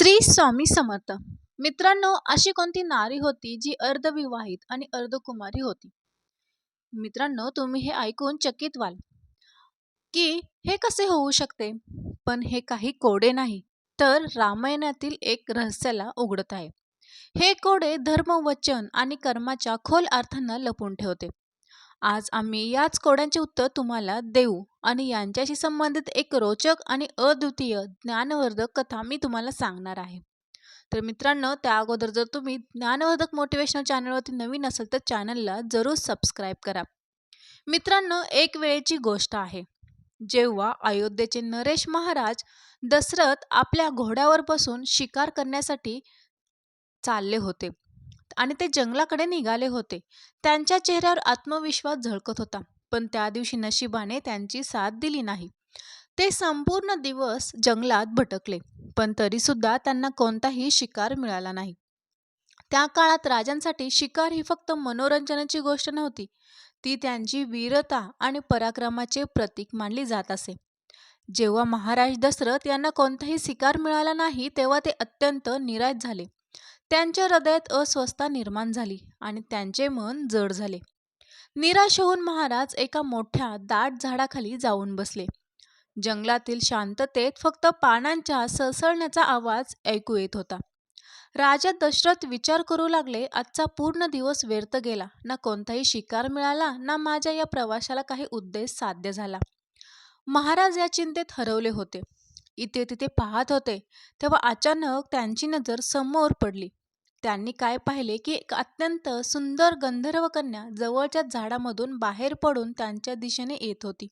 श्री स्वामी समर्थ. मित्रांनो अशी कोणती नारी होती जी अर्धविवाहित आणि अर्धकुमारी होती? मित्रांनो तुम्ही हे ऐकून चकित व्हाल. की हे कसे होऊ शकते? पण हे काही कोडे नाही तर रामायणातील एक रहस्याला उघडत आहे. हे कोडे धर्म वचन आणि कर्माच्या खोल अर्थांना लपून ठेवते. आज आम्ही याच कोड्यांचे उत्तर तुम्हाला देऊ आणि यांच्याशी संबंधित एक रोचक आणि अद्वितीय ज्ञानवर्धक कथा मी तुम्हाला सांगणार आहे. तर मित्रांनो त्या अगोदर जर तुम्ही ज्ञानवर्धक मोटिवेशनल चॅनलवरती नवीन असाल तर चॅनलला जरूर सबस्क्राईब करा. मित्रांनो एक वेळेची गोष्ट आहे. जेव्हा अयोध्येचे नरेश महाराज दशरथ आपल्या घोड्यावर बसून शिकार करण्यासाठी चालले होते आणि ते जंगलाकडे निघाले होते. त्यांच्या चेहऱ्यावर आत्मविश्वास झळकत होता पण त्या दिवशी नशिबाने त्यांची साथ दिली नाही. ते संपूर्ण दिवस जंगलात भटकले पण तरीसुद्धा त्यांना कोणताही शिकार मिळाला नाही. त्या काळात राजांसाठी शिकार ही फक्त मनोरंजनाची गोष्ट नव्हती ती त्यांची वीरता आणि पराक्रमाचे प्रतीक मानली जात असे. जेव्हा महाराज दशरथ यांना कोणताही शिकार मिळाला नाही तेव्हा ते अत्यंत निराश झाले. त्यांच्या हृदयात अस्वस्थता निर्माण झाली आणि त्यांचे मन जड झाले. निराश होऊन महाराज एका मोठ्या दाट झाडाखाली जाऊन बसले. जंगलातील शांततेत फक्त पानांच्या सळसळण्याचा आवाज ऐकू येत होता. राजा दशरथ विचार करू लागले आजचा पूर्ण दिवस व्यर्थ गेला. ना कोणताही शिकार मिळाला ना माझ्या या प्रवासाला काही उद्देश साध्य झाला. महाराज या चिंतेत हरवले होते. इथे तिथे पाहत होते तेव्हा अचानक त्यांची नजर समोर पडली. त्यांनी काय पाहिले की एक अत्यंत सुंदर गंधर्व कन्या जवळच्या झाडामधून बाहेर पडून त्यांच्या दिशेने येत होती.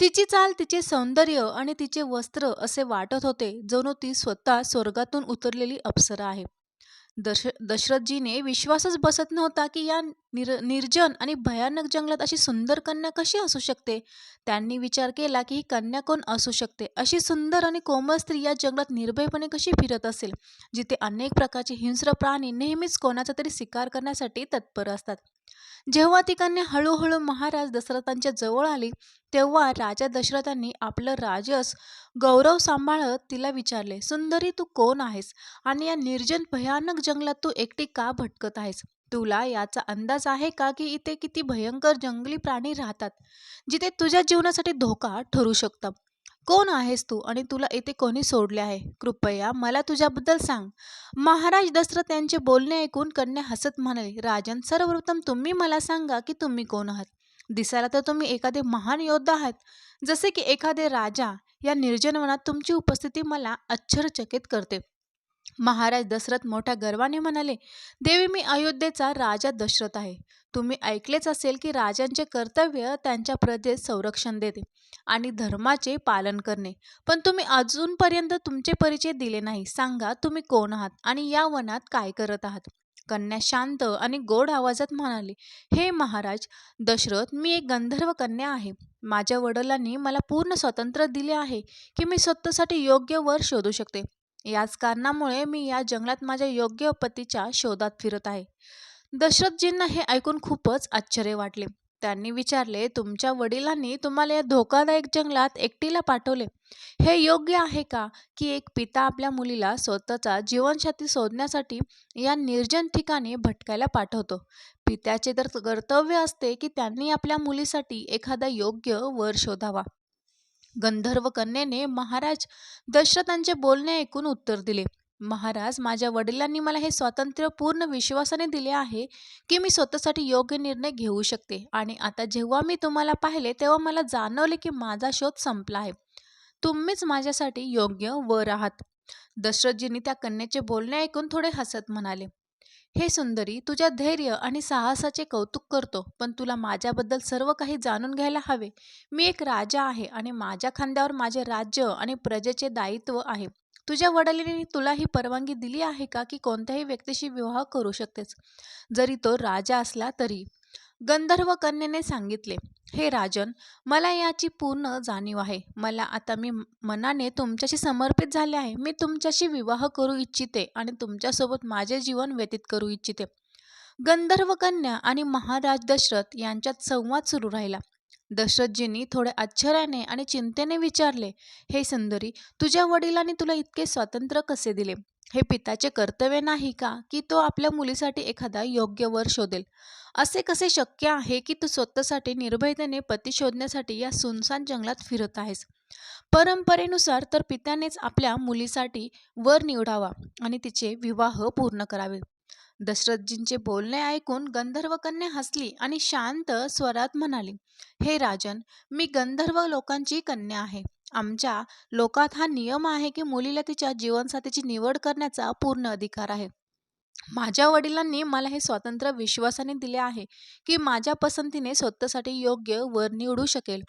तिची चाल तिचे सौंदर्य आणि तिचे वस्त्र असे वाटत होते जणू ती स्वतः स्वर्गातून उतरलेली अप्सरा आहे. दश दशरथजीने विश्वासच बसत नव्हता की या निर निर्जन आणि भयानक जंगलात अशी सुंदर कन्या कशी असू शकते? त्यांनी विचार केला की ही कन्या कोण असू शकते? अशी सुंदर आणि कोमल स्त्री या जंगलात निर्भयपणे कशी फिरत असेल? जिथे अनेक प्रकारचे हिंस्र प्राणी नेहमीच कोणाचा तरी शिकार करण्यासाठी तत्पर असतात. जेव्हा ती कन्या हळूहळू महाराज दशरथांच्या जवळ आली तेव्हा राजा दशरथांनी आपलं राजस गौरव सांभाळत तिला विचारले सुंदरी तू कोण आहेस? आणि या निर्जन भयानक जंगलात तू एकटी का भटकत आहेस? तुला याचा अंदाज आहे का की इथे किती भयंकर जंगली प्राणी राहतात जिथे तुझ्या जीवनासाठी धोका ठरू शकतात कोण आहेस तू? आणि तुला येथे कोणी सोडले आहे? कृपया मला तुझ्याबद्दल सांग. महाराज दशरथ यांचे बोलणे ऐकून कन्या हसत म्हणाले राजन सर्वप्रथम तुम्ही मला सांगा की तुम्ही कोण आहात? दिसायला तर तुम्ही एखादे महान योद्धा आहात. जसे की एखादे राजा या निर्जन वनात तुमची उपस्थिती मला आश्चर्यचकित करते. महाराज दशरथ मोठ्या गर्वाने म्हणाले देवी मी अयोध्येचा राजा दशरथ आहे. तुम्ही ऐकलेच असेल की राजांचे कर्तव्य त्यांच्या प्रजेत संरक्षण देते आणि धर्माचे पालन करणे. पण तुम्ही अजूनपर्यंत तुमचे परिचय दिले नाही. सांगा तुम्ही कोण आहात आणि या वनात काय करत आहात? कन्या शांत आणि गोड आवाजात म्हणाली हे महाराज दशरथ मी एक गंधर्व कन्या आहे. माझ्या वडिलांनी मला पूर्ण स्वातंत्र्य दिले आहे की मी स्वतःसाठी योग्य वर शोधू शकते. याच कारणामुळे मी या जंगलात माझ्या योग्य पतीच्या शोधात फिरत आहे. दशरथजींना हे ऐकून खूपच आश्चर्य वाटले. त्यांनी विचारले तुमच्या वडिलांनी तुम्हाला या धोकादायक जंगलात एकटीला पाठवले. हे योग्य आहे का की एक पिता आपल्या मुलीला स्वतःचा जीवनसाथी शोधण्यासाठी या निर्जन ठिकाणी भटकायला पाठवतो? पित्याचे तर कर्तव्य असते की त्यांनी आपल्या मुलीसाठी एखादा योग्य वर शोधावा. गंधर्व कन्येने महाराज दशरथांचे बोलणे ऐकून उत्तर दिले. महाराज माझ्या वडिलांनी मला हे स्वातंत्र्य पूर्ण विश्वासाने दिले आहे की मी स्वतःसाठी योग्य निर्णय घेऊ शकते. आणि आता जेव्हा मी तुम्हाला पाहिले तेव्हा मला जाणवले की माझा शोध संपला आहे. तुम्हीच माझ्यासाठी योग्य वर आहात दशरथजींनी त्या कन्येचे बोलणे ऐकून थोडे हसत म्हणाले हे सुंदरी तुझ्या धैर्य आणि साहसाचे कौतुक करतो पण तुला माझ्याबद्दल सर्व काही जाणून घ्यायला हवे. मी एक राजा आहे आणि माझ्या खांद्यावर माझे राज्य आणि प्रजेचे दायित्व आहे. तुझ्या वडिलांनी तुला ही परवानगी दिली आहे का की कोणत्याही व्यक्तीशी विवाह करू शकतेस? जरी तो राजा असला तरी. गंधर्व कन्येने सांगितले हे राजन मला याची पूर्ण जाणीव आहे. मला आता मी मनाने तुमच्याशी समर्पित झाले आहे. मी तुमच्याशी विवाह करू इच्छिते आणि तुमच्यासोबत माझे जीवन व्यतीत करू इच्छिते. गंधर्व कन्या आणि महाराज दशरथ यांच्यात संवाद सुरू राहिला. दशरथजींनी थोड्या आश्चर्याने आणि चिंतेने विचारले हे सुंदरी तुझ्या वडिलांनी तुला इतके स्वातंत्र्य कसे दिले? हे पिताचे कर्तव्य नाही का की तो आपल्या मुलीसाठी एखादा योग्य वर शोधेल? असे कसे शक्य आहे की तू स्वतःसाठी निर्भयतेने पती शोधण्यासाठी या सुनसान जंगलात फिरत आहेस? परंपरेनुसार तर पित्यानेच आपल्या मुलीसाठी वर निवडावा आणि तिचे विवाह पूर्ण करावे. दशरथजींचे बोलणे ऐकून गंधर्व कन्या हसली आणि शांत स्वरात म्हणाली हे राजन मी गंधर्व लोकांची कन्या आहे. आमच्या लोकात हा नियम आहे की मुलीला तिच्या जीवनसाथीची निवड करण्याचा पूर्ण अधिकार आहे. माझ्या वडिलांनी मला हे स्वातंत्र्य विश्वासाने दिले आहे की माझ्या पसंतीने स्वतःसाठी योग्य वर निवडू शकेल.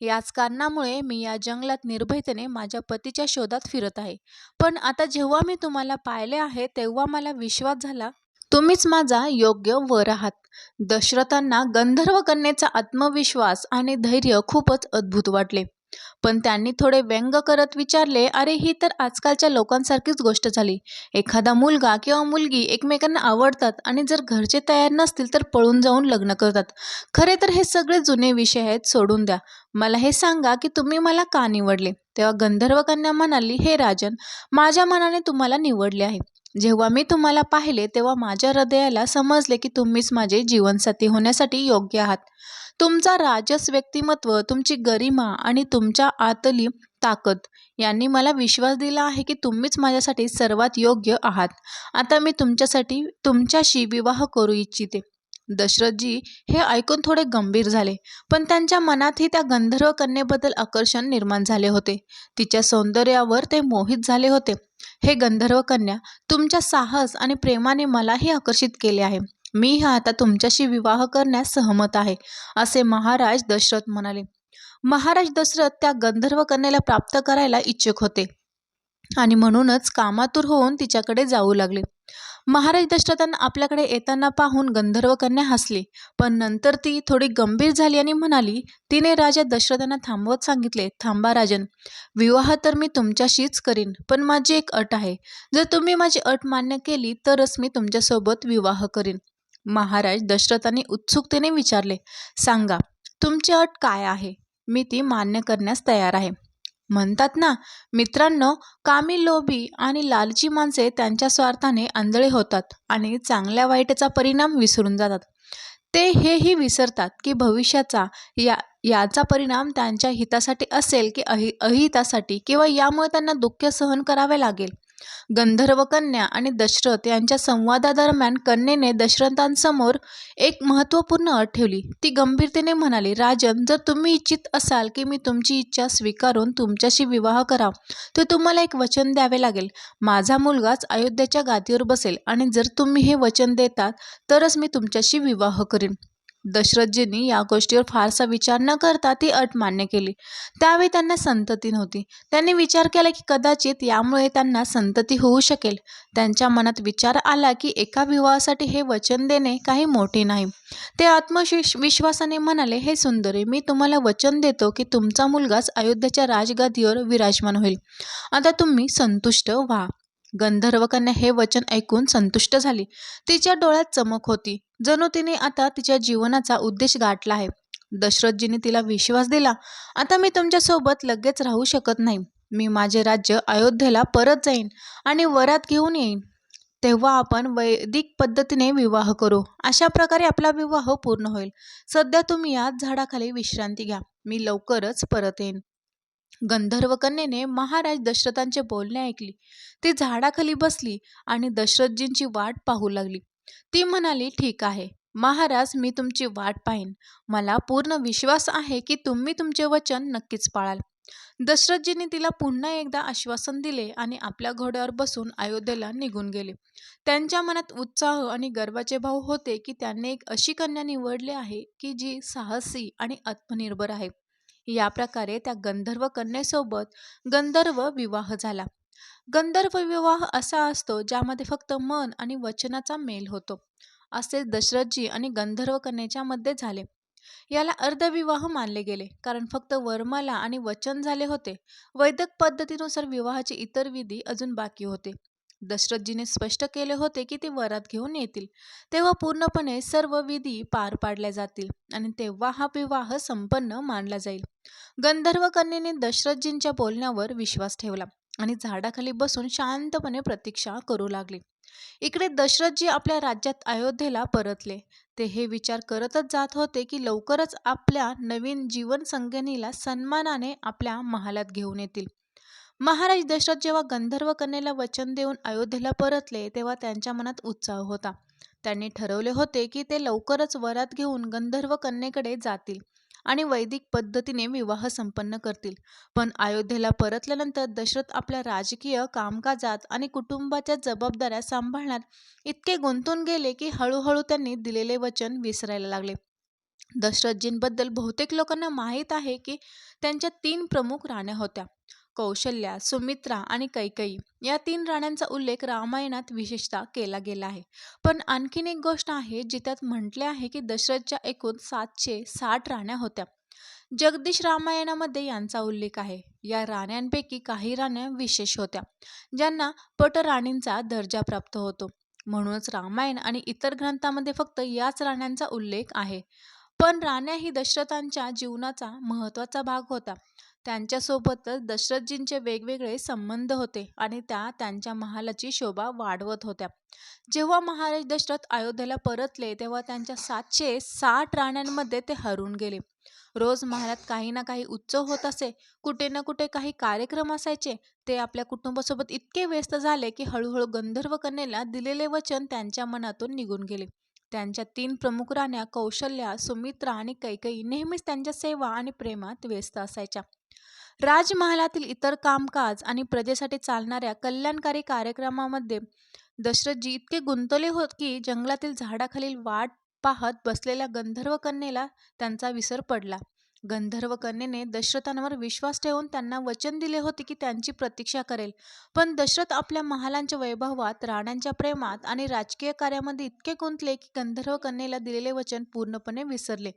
याच कारणामुळे मी या जंगलात निर्भयतेने माझ्या पतीच्या शोधात फिरत आहे. पण आता जेव्हा मी तुम्हाला पाहिले आहे तेव्हा मला विश्वास झाला तुम्हीच माझा योग्य वर आहात. दशरथांना गंधर्व कन्येचा आत्मविश्वास आणि धैर्य खूपच अद्भुत वाटले. पण त्यांनी थोडे व्यंग करत विचारले अरे ही तर आजकालच्या लोकांसारखीच गोष्ट झाली. एखादा मुलगा किंवा मुलगी एकमेकांना आवडतात आणि जर घरचे तयार नसतील तर पळून जाऊन लग्न करतात. खरे तर हे सगळे जुने विषय आहेत सोडून द्या. मला हे सांगा की तुम्ही मला का निवडले? तेव्हा गंधर्व कन्या म्हणाली हे राजन माझ्या मनाने तुम्हाला निवडले आहे. जेव्हा मी तुम्हाला पाहिले तेव्हा माझ्या हृदयाला समजले की तुम्हीच माझे जीवनसाथी होण्यासाठी योग्य आहात. तुमचा राजस व्यक्तिमत्व तुमची गरिमा आणि तुमच्या आतली ताकद यांनी मला विश्वास दिला आहे की तुम्हीच माझ्यासाठी सर्वात योग्य आहात. आता मी तुमच्यासाठी तुमच्याशी विवाह करू इच्छिते. दशरथजी हे ऐकून थोडे गंभीर झाले पण त्यांच्या मनातही त्या गंधर्व कन्येबद्दल आकर्षण निर्माण झाले होते. तिच्या सौंदर्यावर ते मोहित झाले होते. हे गंधर्व कन्या तुमच्या साहस आणि प्रेमाने मलाही आकर्षित केले आहे. मी हा आता तुमच्याशी विवाह करण्यास सहमत आहे असे महाराज दशरथ म्हणाले. महाराज दशरथ त्या गंधर्व कन्याला प्राप्त करायला इच्छुक होते आणि म्हणूनच कामातूर होऊन तिच्याकडे जाऊ लागले. महाराज दशरथांना आपल्याकडे येताना पाहून गंधर्व कन्या हसली. पण नंतर ती थोडी गंभीर झाली आणि म्हणाली तिने राजा दशरथांना थांबवत सांगितले. थांबा राजन. विवाह तर मी तुमच्याशीच करीन पण माझी एक अट आहे. जर तुम्ही माझी अट मान्य केली तरच मी तुमच्यासोबत विवाह करीन. महाराज दशरथांनी उत्सुकतेने विचारले सांगा तुमची अट काय आहे? मी ती मान्य करण्यास तयार आहे. म्हणतात ना मित्रांनो कामी लोभी आणि लालची माणसे त्यांच्या स्वार्थाने आंधळे होतात आणि चांगल्या वाईटचा परिणाम विसरून जातात. ते हेही विसरतात की भविष्याचा या याचा परिणाम त्यांच्या हितासाठी असेल की अहि अहितासाठी किंवा यामुळे त्यांना दुःख सहन करावे लागेल. गंधर्व कन्या आणि दशरथ यांच्या संवादादरम्यान कन्येने दशरथांसमोर एक महत्त्वपूर्ण अट ठेवली. ती गंभीरतेने म्हणाली राजन जर तुम्ही इच्छित असाल की मी तुमची इच्छा स्वीकारून तुमच्याशी विवाह करा तर तुम्हाला एक वचन द्यावे लागेल. माझा मुलगाच अयोध्येच्या गादीवर बसेल आणि जर तुम्ही हे वचन देतात तरच मी तुमच्याशी विवाह करेन. दशरथजींनी या गोष्टीवर फारसा विचार न करता ती अट मान्य केली. त्यावेळी त्यांना संतती नव्हती. त्यांनी विचार केला की कदाचित यामुळे त्यांना संतती होऊ शकेल. त्यांच्या मनात विचार आला की एका विवाहासाठी हे वचन देणे काही मोठे नाही. ते आत्मविश्वासाने विश्वासाने म्हणाले हे सुंदरे मी तुम्हाला वचन देतो की तुमचा मुलगाच अयोध्येच्या राजगादीवर विराजमान होईल. आता तुम्ही संतुष्ट व्हा. गंधर्वकन्या हे वचन ऐकून संतुष्ट झाली. तिच्या डोळ्यात चमक होती. जणू तिने आता तिच्या जीवनाचा उद्देश गाठला आहे. दशरथजीने तिला विश्वास दिला. आता मी तुमच्यासोबत लगेच राहू शकत नाही. मी माझे राज्य अयोध्येला परत जाईन आणि वरात घेऊन येईन. तेव्हा आपण वैदिक पद्धतीने विवाह करू. अशा प्रकारे आपला विवाह पूर्ण होईल. सध्या तुम्ही याच झाडाखाली विश्रांती घ्या. मी लवकरच परत येईन. गंधर्व कन्येने महाराज दशरथांचे बोलणे ऐकली. ती झाडाखाली बसली आणि दशरथजींची वाट पाहू लागली. ती म्हणाली ठीक आहे. महाराज मी तुमची वाट पाहीन. मला पूर्ण विश्वास आहे की तुम्ही तुमचे वचन नक्कीच पाळाल. दशरथजींनी तिला पुन्हा एकदा आश्वासन दिले आणि आपल्या घोड्यावर बसून अयोध्येला निघून गेले. त्यांच्या मनात उत्साह आणि गर्वाचे भाव होते की त्यांनी एक अशी कन्या निवडली आहे की जी साहसी आणि आत्मनिर्भर आहे. या प्रकारे त्या गंधर्व कन्येसोबत गंधर्व विवाह झाला. गंधर्व विवाह असा असतो ज्यामध्ये फक्त मन आणि वचनाचा मेल होतो. असे दशरथजी आणि गंधर्व कन्येच्या मध्ये झाले. याला अर्धविवाह मानले गेले. कारण फक्त वर्माला आणि वचन झाले होते. वैदिक पद्धतीनुसार विवाहाचे इतर विधी अजून बाकी होते. दशरथजीने स्पष्ट केले होते की ते वरात घेऊन येतील. तेव्हा पूर्णपणे सर्व विधी पार पाडल्या जातील आणि तेव्हा हा विवाह संपन्न मानला जाईल. गंधर्व कन्येने दशरथजींच्या बोलण्यावर विश्वास ठेवला आणि झाडाखाली बसून शांतपणे प्रतीक्षा करू लागली. इकडे दशरथजी आपल्या राज्यात अयोध्येला परतले. ते हे विचार करतच जात होते की लवकरच आपल्या नवीन जीवन संगिनीला सन्मानाने आपल्या महालात घेऊन येतील. महाराज दशरथ जेव्हा गंधर्व कन्येला वचन देऊन अयोध्येला परतले तेव्हा त्यांच्या मनात उत्साह होता. त्यांनी ठरवले होते की ते लवकरच वरात घेऊन गंधर्व कन्येकडे जातील आणि वैदिक पद्धतीने विवाह संपन्न करतील. पण अयोध्येला परतल्यानंतर दशरथ आपल्या राजकीय कामकाजात आणि कुटुंबाच्या जबाबदाऱ्या सांभाळण्यात इतके गुंतून गेले की हळूहळू त्यांनी दिलेले वचन विसरायला लागले. दशरथजींबद्दल बहुतेक लोकांना माहीत आहे की त्यांच्या तीन प्रमुख राण्या होत्या. कौशल्या सुमित्रा आणि कैकई या तीन राण्यांचा उल्लेख रामायणात विशेषतः केला गेला आहे. पण आणखीन एक गोष्ट आहे जी त्यात म्हटले आहे की दशरथच्या एकूण सातशे साठ राण्या होत्या. जगदीश रामायणामध्ये यांचा उल्लेख आहे. या राण्यांपैकी काही राण्या विशेष होत्या ज्यांना पटराणींचा दर्जा प्राप्त होतो. म्हणूनच रामायण आणि इतर ग्रंथामध्ये फक्त याच राण्यांचा उल्लेख आहे. पण राण्या ही दशरथांच्या जीवनाचा महत्त्वाचा भाग होता त्यांच्यासोबतच दशरथजींचे वेगवेगळे संबंध होते आणि त्या त्यांच्या महालाची शोभा वाढवत होत्या. जेव्हा महाराज दशरथ अयोध्येला परतले तेव्हा त्यांच्या सातशे साठ राण्यांमध्ये ते हरून गेले. रोज महालात काही ना काही उत्सव होत असे. कुठे ना कुठे काही कार्यक्रम असायचे. ते आपल्या कुटुंबासोबत इतके व्यस्त झाले की हळूहळू गंधर्व कन्येला दिलेले वचन त्यांच्या मनातून निघून गेले. त्यांच्या तीन प्रमुख राण्या कौशल्या सुमित्रा आणि कैकई नेहमीच त्यांच्या सेवा आणि प्रेमात व्यस्त असायच्या. राजमहालातील इतर कामकाज आणि प्रजेसाठी चालणाऱ्या कल्याणकारी कार्यक्रमामध्ये दशरथजी इतके गुंतले होत की जंगलातील झाडाखालील वाट पाहत बसलेल्या गंधर्व कन्येला त्यांचा विसर पडला. गंधर्व कन्येने दशरथांवर विश्वास ठेवून त्यांना वचन दिले होते की त्यांची प्रतीक्षा करेल. पण दशरथ आपल्या महालांच्या वैभवात राण्यांच्या प्रेमात आणि राजकीय कार्यामध्ये इतके गुंतले की गंधर्व कन्येला दिलेले वचन पूर्णपणे विसरले.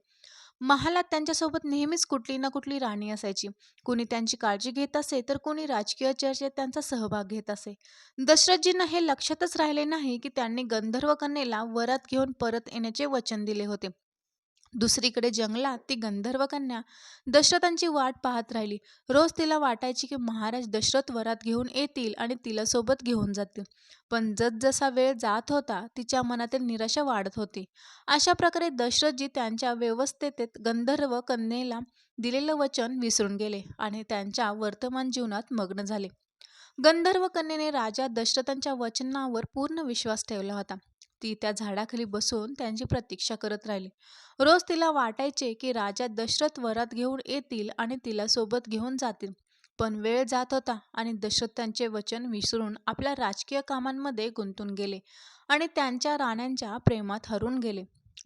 महालात त्यांच्यासोबत नेहमीच कुठली ना कुठली राणी असायची. कुणी त्यांची काळजी घेत असे तर कुणी राजकीय चर्चेत त्यांचा सहभाग घेत असे. दशरथजींना हे लक्षातच राहिले नाही की त्यांनी गंधर्व कन्येला वरात घेऊन परत येण्याचे वचन दिले होते. दुसरीकडे जंगलात ती गंधर्व कन्या दशरथांची वाट पाहत राहिली. रोज तिला वाटायची की महाराज दशरथ वरात घेऊन येतील आणि तिला सोबत घेऊन जातील. पण जसजसा वेळ जात होता तिच्या मनातील निराशा वाढत होती. अशा प्रकारे दशरथजी त्यांच्या व्यवस्थेत गंधर्व कन्येला दिलेलं वचन विसरून गेले आणि त्यांच्या वर्तमान जीवनात मग्न झाले. गंधर्व कन्येने राजा दशरथांच्या वचनावर पूर्ण विश्वास ठेवला होता. ती त्या झाडाखाली बसून त्यांची प्रतीक्षा करत राहिली. रोज तिला वाटायचे की राजा दशरथ वरात घेऊन येतील आणि तिला सोबत घेऊन जातील. पण वेळ जात होता आणि दशरथ त्यांचे वचन विसरून आपल्या राजकीय कामांमध्ये गुंतून गेले आणि त्यांच्या राण्यांच्या प्रेमात हरून गेले.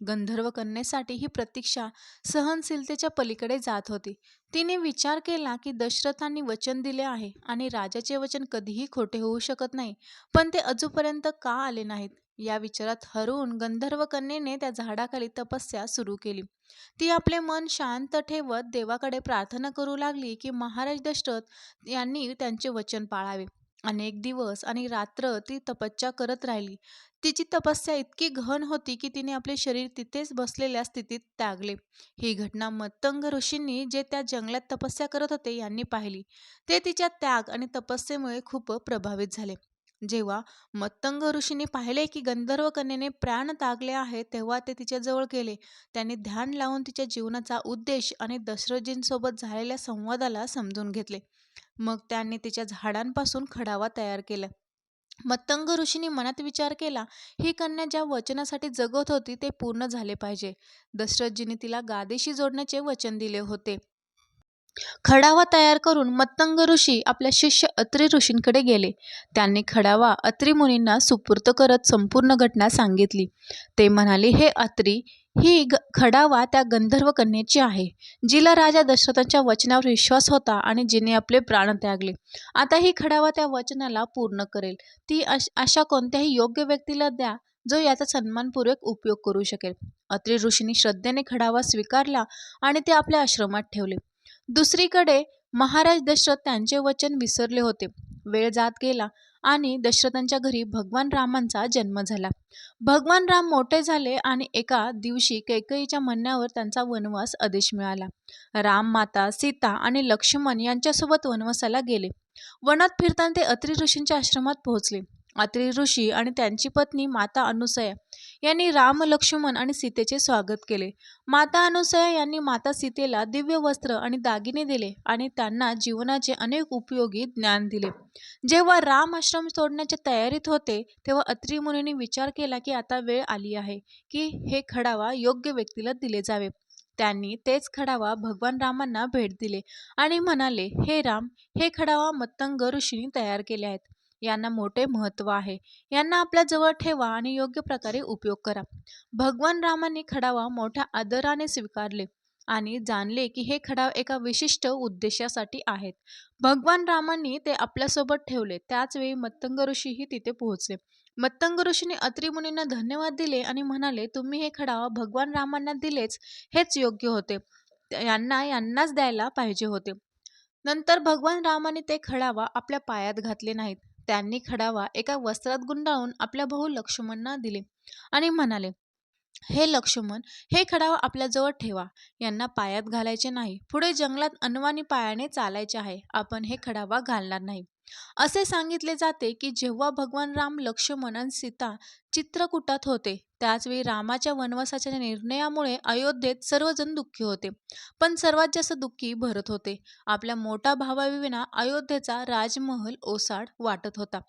गंधर्व कन्येसाठी ही प्रतीक्षा सहनशीलतेच्या पलीकडे जात होती. तिने विचार केला की दशरथांनी वचन दिले आहे आणि राजाचे वचन कधीही खोटे होऊ शकत नाही पण ते अजूनपर्यंत का आले नाहीत? या विचारात हरवून गंधर्व कन्येने त्या झाडाखाली तपस्या सुरू केली. ती आपले मन शांत ठेवत देवाकडे प्रार्थना करू लागली की महाराज दशरथ यांनी त्यांचे वचन पाळावे. अनेक दिवस आणि रात्र ती तपस्या करत राहिली. तिची तपस्या इतकी घन होती की तिने आपले शरीर तिथेच बसलेल्या स्थितीत त्यागले. ही घटना मत्तंग ऋषींनी जे त्या जंगलात तपस्या करत होते यांनी पाहिली. ते तिच्या त्याग आणि तपस्येमुळे खूप प्रभावित झाले. जेव्हा मत्तंग ऋषीने पाहिले की गंधर्व कन्येने प्राण तागले आहे तेव्हा ते तिच्याजवळ गेले. त्याने ध्यान लावून तिच्या जीवनाचा उद्देश आणि दशरथजींसोबत झालेल्या संवादाला समजून घेतले. मग त्यांनी तिच्या झाडांपासून खडावा तयार केला. मत्तंग ऋषीने मनात विचार केला ही कन्या ज्या वचनासाठी जगत होती ते पूर्ण झाले पाहिजे. दशरथजीने तिला गादेशी जोडण्याचे वचन दिले होते. खडावा तयार करून मत्तंग ऋषी आपल्या शिष्य अत्री ऋषींकडे गेले. त्यांनी खडावा अत्री मुनींना सुपूर्त करत संपूर्ण घटना सांगितली. ते म्हणाले हे अत्री ही ग खडावा त्या गंधर्व कन्येची आहे जिला राजा दशरथांच्या वचनावर विश्वास होता आणि जिने आपले प्राण त्यागले. आता ही खडावा त्या वचनाला पूर्ण करेल. ती अश अशा कोणत्याही योग्य व्यक्तीला द्या जो याचा सन्मानपूर्वक उपयोग करू शकेल. अत्री ऋषींनी श्रद्धेने खडावा स्वीकारला आणि ते आपल्या आश्रमात ठेवले. दुसरीकडे महाराज दशरथ त्यांचे वचन विसरले होते. वेळ जात गेला आणि दशरथांच्या घरी भगवान रामांचा जन्म झाला. भगवान राम मोठे झाले आणि एका दिवशी कैकेयीच्या म्हणण्यावर त्यांचा वनवास आदेश मिळाला. राम माता सीता आणि लक्ष्मण यांच्यासोबत वनवासाला गेले. वनात फिरताना ते अत्रि ऋषींच्या आश्रमात पोहोचले. अत्री ऋषी आणि त्यांची पत्नी माता अनुसया यांनी राम लक्ष्मण आणि सीतेचे स्वागत केले. माता अनुसया यांनी माता सीतेला दिव्य वस्त्र आणि दागिने दिले आणि त्यांना जीवनाचे अनेक उपयोगी ज्ञान दिले. जेव्हा राम आश्रम सोडण्याच्या तयारीत होते तेव्हा अत्री मुनींनी विचार केला की आता वेळ आली आहे की हे खडावा योग्य व्यक्तीला दिले जावे. त्यांनी तेच खडावा भगवान रामांना भेट दिले आणि म्हणाले हे राम हे खडावा मत्तंग ऋषींनी तयार केले आहेत. यांना मोठे महत्त्व आहे. यांना आपल्या जवळ ठेवा आणि योग्य प्रकारे उपयोग करा. भगवान रामांनी खडावा मोठ्या आदराने स्वीकारले आणि जाणले की हे खडाव एका विशिष्ट उद्देशासाठी आहेत. भगवान रामांनी ते आपल्यासोबत ठेवले. त्याचवेळी मत्तंग ऋषीही तिथे पोहोचले. मत्तंग ऋषीने अत्रिमुनींना धन्यवाद दिले आणि म्हणाले तुम्ही हे खडावा भगवान रामांना दिलेच हेच योग्य होते. यांना यांनाच द्यायला पाहिजे होते नंतर भगवान रामाने ते खडावा आपल्या पायात घातले नाहीत. त्यांनी खडावा एका वस्त्रात गुंडाळून आपल्या भाऊ लक्ष्मणना दिले आणि म्हणाले हे लक्ष्मण हे खडावा आपल्याजवळ ठेवा. यांना पायात घालायचे नाही. पुढे जंगलात अनवाणी पायाने चालायचे आहे. आपण हे खडावा घालणार नाही. असे सांगितले जाते की जेव्हा भगवान राम लक्ष्मण आणि सीता चित्रकूटात होते त्याचवेळी रामाच्या वनवासाच्या निर्णयामुळे अयोध्येत सर्वजण दुःखी होते. पण सर्वात जास्त दुःखी भरत होते. आपल्या मोठ्या भावाविना अयोध्येचा राजमहल ओसाड वाटत होता.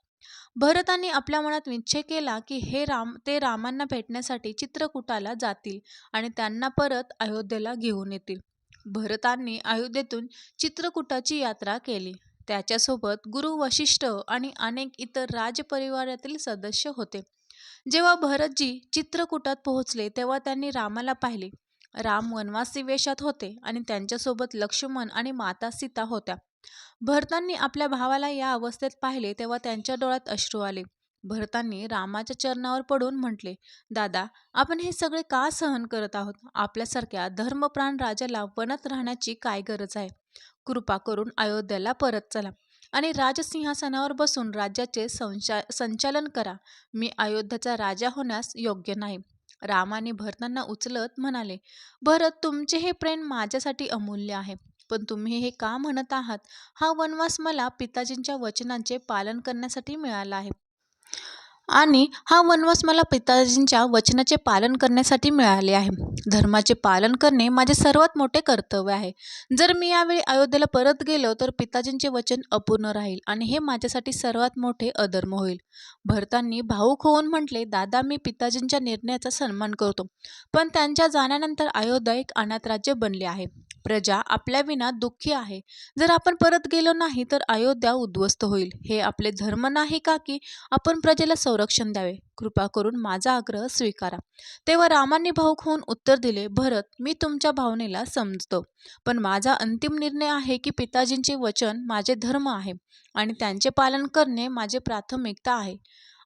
भरतांनी आपल्या मनात निश्चय केला की हे राम ते रामांना भेटण्यासाठी चित्रकूटाला जातील आणि त्यांना परत अयोध्येला घेऊन येतील. भरतांनी अयोध्येतून चित्रकूटाची यात्रा केली. त्याच्यासोबत गुरु वशिष्ठ आणि अनेक इतर राजपरिवारातील सदस्य होते. जेव्हा भरतजी चित्रकूटात पोहोचले तेव्हा त्यांनी रामाला पाहिले. राम वनवासी वेशात होते आणि त्यांच्यासोबत लक्ष्मण आणि माता सीता होत्या. भरतांनी आपल्या भावाला या अवस्थेत पाहिले तेव्हा त्यांच्या डोळ्यात अश्रू आले. भरतांनी रामाच्या चरणावर पडून म्हटले दादा आपण हे सगळे का सहन करत आहोत? आपल्यासारख्या धर्मप्राण राजाला वनात राहण्याची काय गरज आहे? कृपा करून अयोध्येला परत चला आणि राजसिंहासनावर बसून राज्याचे संचा संचालन करा. मी अयोध्याचा राजा होण्यास योग्य नाही. रामाने भरतांना उचलत म्हणाले भरत तुमचे हे प्रेम माझ्यासाठी अमूल्य आहे. पण तुम्ही हे का म्हणत आहात? हा वनवास मला पिताजींच्या वचनांचे पालन करण्यासाठी मिळाला आहे. आणि हा वनवास मला पिताजींच्या वचनाचे पालन करण्यासाठी मिळाले आहे. धर्माचे पालन करणे माझे सर्वात मोठे कर्तव्य आहे. जर मी यावेळी अयोध्येला परत गेलो तर पिताजींचे वचन अपूर्ण राहील आणि हे माझ्यासाठी सर्वात मोठे अधर्म होईल. भरतांनी भाऊक होऊन म्हटले दादा मी पिताजींच्या निर्णयाचा सन्मान करतो पण त्यांच्या जाण्यानंतर अयोध्या एक अनाथ राज्य बनले आहे. प्रजा आपल्या विना दुःखी आहे. जर आपण परत गेलो नाही तर अयोध्या उद्ध्वस्त होईल. हे आपले धर्म नाही का की आपण प्रजेला संरक्षण द्यावे. कृपा करून माझा आग्रह स्वीकारा. तेव्हा रामांनी भाऊक होऊन उत्तर दिले भरत मी तुमच्या भावनेला समजतो. पण माझा अंतिम निर्णय आहे की पिताजींचे वचन माझे धर्म आहे आणि त्यांचे पालन करणे माझे प्राथमिकता आहे.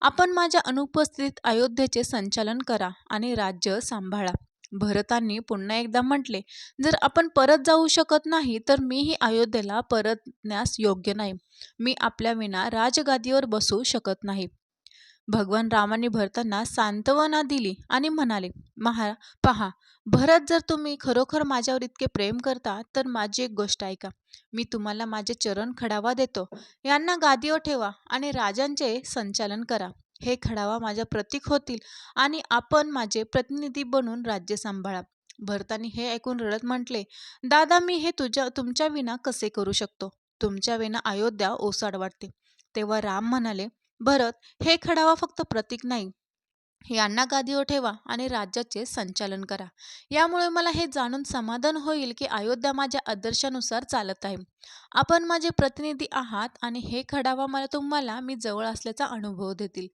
आपण माझ्या अनुपस्थितीत अयोध्येचे संचालन करा आणि राज्य सांभाळा. भरतांनी पुन्हा एकदा म्हटले जर आपण परत जाऊ शकत नाही तर मीही अयोध्येला परतण्यास योग्य नाही. मी आपल्या विना राजगादीवर बसू शकत नाही. भगवान रामाने भरतांना सांत्वना दिली आणि म्हणाले महा पहा भरत जर तुम्ही खरोखर माझ्यावर इतके प्रेम करता तर माझी एक गोष्ट ऐका. मी तुम्हाला माझे चरण खडावा देतो. यांना गादीवर ठेवा आणि राजांचे संचालन करा. हे खडावा माझ्या प्रतीक होतील आणि आपण माझे प्रतिनिधी बनून राज्य सांभाळा. भरतानी हे ऐकून रडत म्हटले दादा मी हे तुझ्या तुमच्या विना कसे करू शकतो? तुमच्या विना अयोध्या ओसाड वाटते. तेव्हा राम म्हणाले भरत हे खडावा फक्त प्रतीक नाही. यांना गादीवर ठेवा आणि राज्याचे संचालन करा. यामुळे मला हे जाणून समाधान होईल की अयोध्या माझ्या आदर्शानुसार चालत आहे. आपण माझे प्रतिनिधी आहात आणि हे खडावा मला तुम्हाला मी जवळ असल्याचा अनुभव देतील.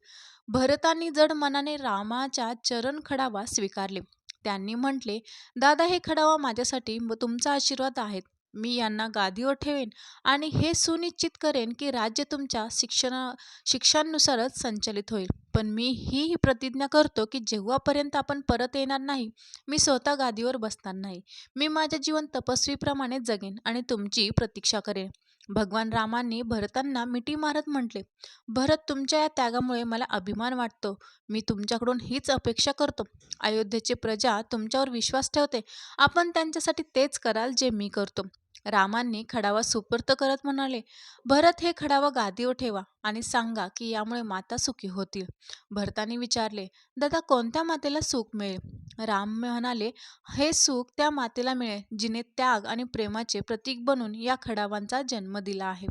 भरतांनी जड मनाने रामाच्या चरण खडावा स्वीकारले. त्यांनी म्हटले दादा हे खडावा माझ्यासाठी व तुमचा आशीर्वाद आहेत. मी यांना गादीवर ठेवेन आणि हे सुनिश्चित करेन की राज्य तुमच्या शिक्षणा शिक्षांनुसारच संचलित होईल. पण मी ही प्रतिज्ञा करतो की जेव्हापर्यंत आपण परत येणार नाही मी स्वतः गादीवर बसणार नाही. मी माझे जीवन तपस्वीप्रमाणे जगेन आणि तुमची प्रतीक्षा करेन. भगवान रामांनी भरतांना मिठी मारत म्हटले भरत तुमच्या या त्यागामुळे मला अभिमान वाटतो. मी तुमच्याकडून हीच अपेक्षा करतो. अयोध्येची प्रजा तुमच्यावर विश्वास ठेवते. आपण त्यांच्यासाठी तेच कराल जे मी करतो. रामांनी खडावा सुपूर्त करत म्हणाले भरत हे खडावा गादीवर ठेवा आणि सांगा की यामुळे माता सुखी होतील. भरताने विचारले दादा कोणत्या मातेला सुख मिळेल? राम म्हणाले हे सुख त्या मातेला मिळेल जिने त्याग आणि प्रेमाचे प्रतीक बनून या खडावांचा जन्म दिला आहे.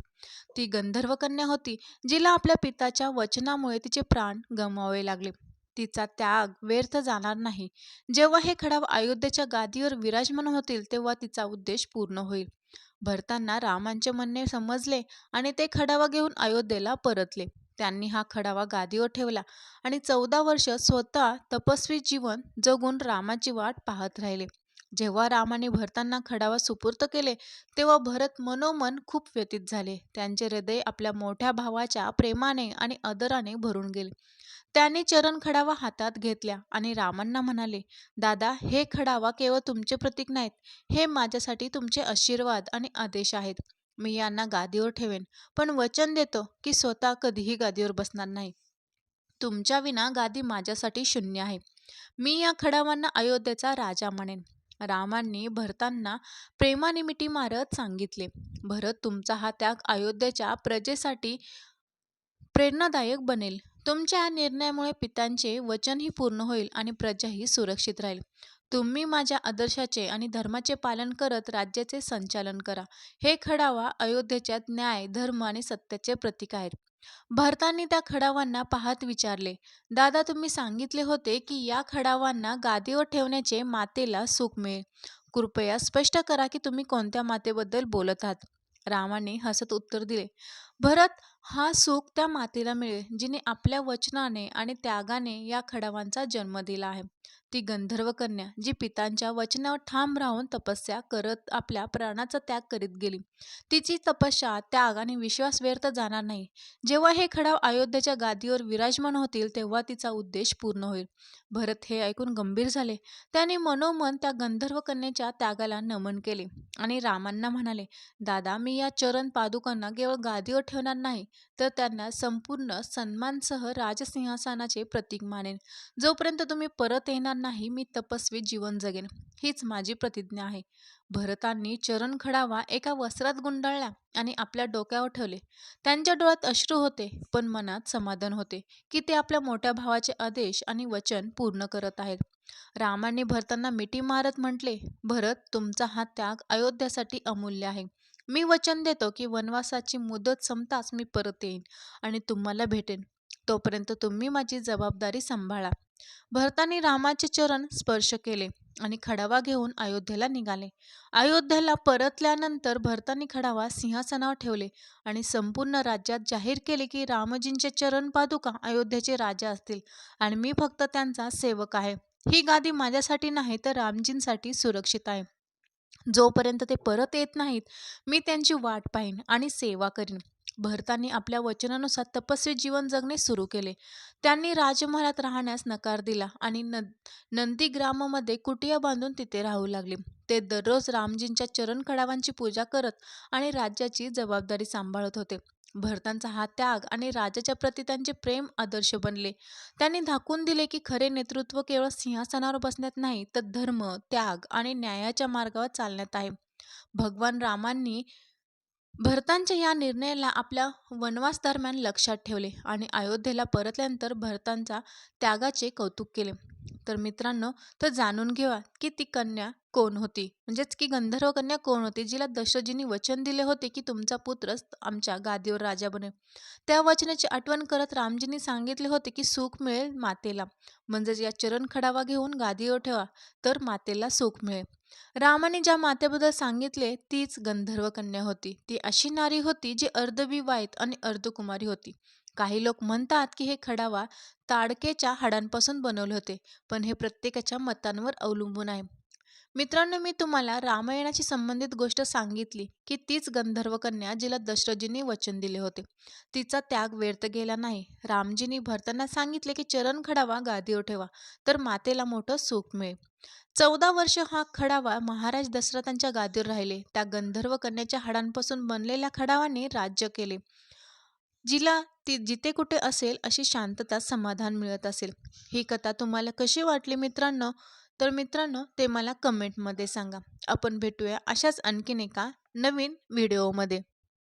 ती गंधर्व कन्या होती जिला आपल्या पिताच्या वचनामुळे तिचे प्राण गमवावे लागले. तिचा त्याग व्यर्थ जाणार नाही. जेव्हा हे खडाव अयोध्येच्या गादीवर विराजमान होतील तेव्हा तिचा उद्देश पूर्ण होईल. भरतांना रामांचे म्हणणे समजले आणि ते खडावा घेऊन अयोध्येला परतले. त्यांनी हा खडावा गादीवर ठेवला आणि चौदा वर्ष स्वतः तपस्वी जीवन जगून रामाची वाट पाहत राहिले. जेव्हा रामाने भरतांना खडावा सुपूर्त केले तेव्हा भरत मनोमन खूप व्यतीत झाले. त्यांचे हृदय आपल्या मोठ्या भावाच्या प्रेमाने आणि आदराने भरून गेले. त्याने चरण खडावा हातात घेतल्या आणि रामांना म्हणाले दादा हे खडावा केवळ तुमचे प्रतीक नाहीत. हे माझ्यासाठी तुमचे आशीर्वाद आणि आदेश आहेत. मी यांना गादीवर ठेवेन पण वचन देतो की स्वतः कधीही गादीवर बसणार नाही. तुमच्या विना गादी माझ्यासाठी शून्य आहे. मी या खडावांना अयोध्येचा राजा म्हणेन. रामांनी भरतांना प्रेमाने मिठी मारत सांगितले. भरत तुमचा हा त्याग अयोध्येच्या प्रजेसाठी प्रेरणादायक बनेल. तुमच्या या निर्णयामुळे पित्यांचे वचनही पूर्ण होईल आणि प्रजाही सुरक्षित राहील. तुम्ही माझ्या आदर्शाचे आणि धर्माचे पालन करत राज्याचे संचालन करा. हे खडावा अयोध्येच्या न्याय धर्म आणि सत्याचे प्रतीक आहेत. भरतांनी त्या खडावांना पाहत विचारले दादा तुम्ही सांगितले होते की या खडावांना गादीवर ठेवण्याचे मातेला सुख मिळेल. कृपया स्पष्ट करा की तुम्ही कोणत्या मातेबद्दल बोलत आहात. रामाने हसत उत्तर दिले भरत हा सुख त्या मातेला मिळेल जिने आपल्या वचनाने आणि त्यागाने या खडावांचा जन्म दिला आहे. ती गंधर्व कन्या जी पितांच्या वचनावर ठाम राहून तपस्या करत आपल्या प्राणाचा त्याग करीत गेली. तिची तपस्या त्याग आणि विश्वास व्यर्थ जाणार नाही. जेव्हा हे खडाव अयोध्येच्या गादीवर विराजमान होतील तेव्हा तिचा उद्देश पूर्ण होईल. भरत हे ऐकून गंभीर झाले. त्याने मनोमन त्या गंधर्व कन्येच्या त्यागाला नमन केले आणि रामांना म्हणाले दादा मी या चरण पादुकांना केवळ गादीवर ठेवणार नाही तर त्यांना संपूर्ण सन्मानसह राजसिंहासनाचे प्रतीक मानेन. जोपर्यंत तुम्ही परत येणार नाही मी तपस्वी जीवन जगेन. हीच माझी प्रतिज्ञा आहे. भरतांनी चरण खडावा एका वस्त्रात गुंडाळला आणि आपल्या डोक्यावर ठेवले. त्यांच्या डोळ्यात अश्रू होते पण मनात समाधान होते की ते आपल्या मोठ्या भावाचे आदेश आणि वचन पूर्ण करत आहेत. रामाने भरतांना मिठी मारत म्हटले भरत तुमचा हा त्याग अयोध्यासाठी अमूल्य आहे. मी वचन देतो की वनवासाची मुदत संपताच मी परत येईन आणि तुम्हाला भेटेन. तोपर्यंत तुम्ही माझी जबाबदारी सांभाळा. भरताने रामाचे चरण स्पर्श केले आणि खडावा घेऊन अयोध्येला निघाले. अयोध्येला परतल्यानंतर भरतानी खडावा सिंहासनावर ठेवले आणि संपूर्ण राज्यात जाहीर केले की रामजींचे चरण पादुका अयोध्येचे राजा असतील आणि मी फक्त त्यांचा सेवक आहे. ही गादी माझ्यासाठी नाही तर रामजींसाठी सुरक्षित आहे. जोपर्यंत ते परत येत नाहीत मी त्यांची वाट पाहीन आणि सेवा करीन. भरतांनी आपल्या वचनानुसार तपस्वी जीवन जगणे सुरू केले. त्यांनी राजमहालात राहण्यास नकार दिला आणि न नंदीग्राममध्ये कुटिया बांधून तिथे राहू लागले. ते दररोज रामजींच्या चरण खडावांची पूजा करत आणि राज्याची जबाबदारी सांभाळत होते. भरतांचा हा त्याग आणि राजाच्या प्रती त्यांचे प्रेम आदर्श बनले. त्यांनी दाखवून दिले की खरे नेतृत्व केवळ सिंहासनावर बसण्यात नाही तर धर्म त्याग आणि न्यायाच्या मार्गावर चालण्यात आहे. भगवान रामांनी भरतांच्या या निर्णयाला आपल्या वनवास दरम्यान लक्षात ठेवले आणि अयोध्येला परतल्यानंतर भरतांचा त्यागाचे कौतुक केले. तर मित्रांनो तर जाणून घेऊया की ती कन्या कोण होती? म्हणजेच की गंधर्व कन्या कोण होती जिला दशरथजींनी वचन दिले होते की तुमचा पुत्रच आमच्या गादीवर राजा बनेल. त्या वचनाची आठवण करत रामजींनी सांगितले होते की सुख मिळेल मातेला. म्हणजेच या चरण खडावा घेऊन गादीवर ठेवा तर मातेला सुख मिळेल. रामाने ज्या मातेबद्दल सांगितले तीच गंधर्व कन्या होती. ती अशी नारी होती जी अर्धविवाहित आणि अर्धकुमारी होती. काही लोक म्हणतात की हे खडावा ताडकेच्या हाडांपासून बनवले होते पण हे प्रत्येकाच्या मतांवर अवलंबून आहे. मित्रांनो मी तुम्हाला रामायणाची संबंधित गोष्ट सांगितली की तीच गंधर्व कन्या जिला दशरथजींनी वचन दिले होते. तिचा त्याग व्यर्थ गेला नाही. रामजींनी भरताना सांगितले की चरण खडावा गादीवर ठेवा तर मातेला मोठं सुख मिळेल. चौदा वर्ष हा खडावा महाराज दशरथांच्या गादीवर राहिले. त्या गंधर्व कन्याच्या हाडांपासून बनलेल्या खडावाने राज्य केले. जिला ती जिथे कुठे असेल अशी शांतता समाधान मिळत असेल. ही कथा तुम्हाला कशी वाटली मित्रांनो? तर मित्रांनो ते मला कमेंटमध्ये सांगा. आपण भेटूया अशाच आणखीन एका नवीन व्हिडिओमध्ये